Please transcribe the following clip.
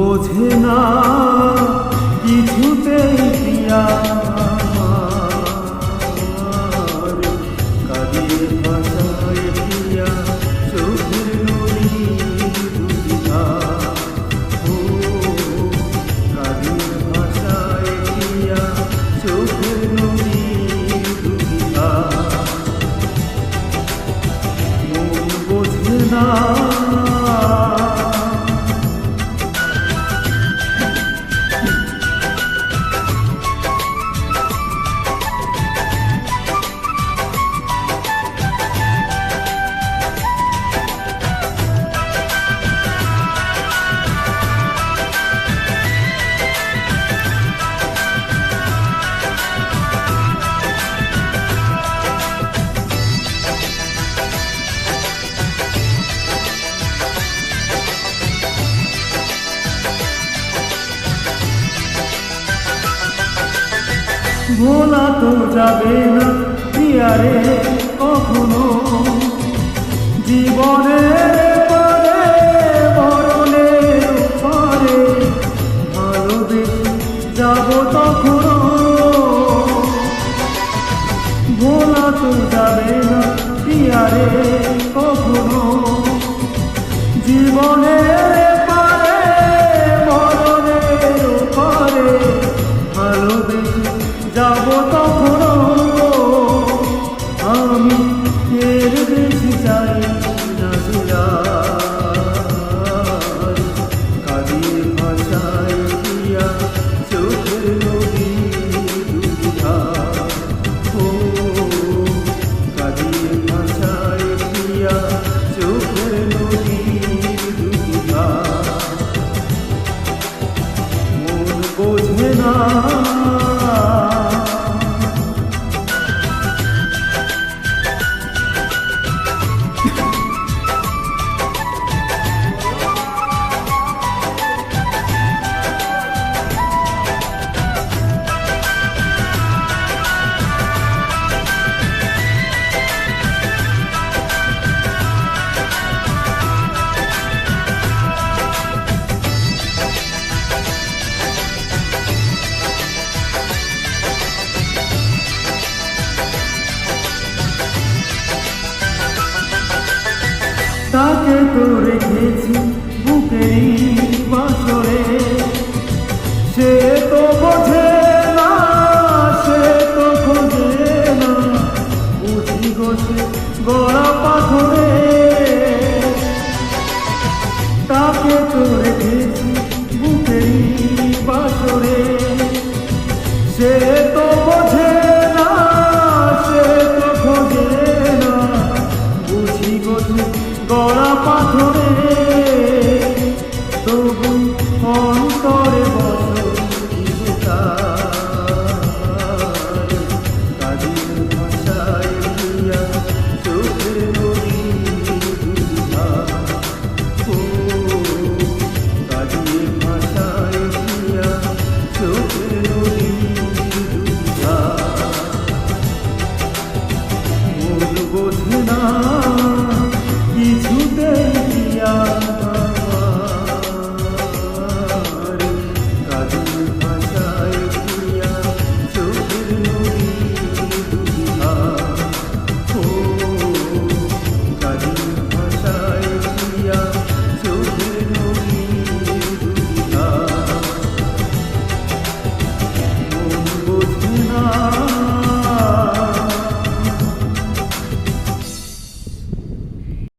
বোঝে না। ভোলা তো যাবে না পিয়ারে কখনো। জীবনের love তাকে তো রেখেছি বুকেই বাসরে সে তো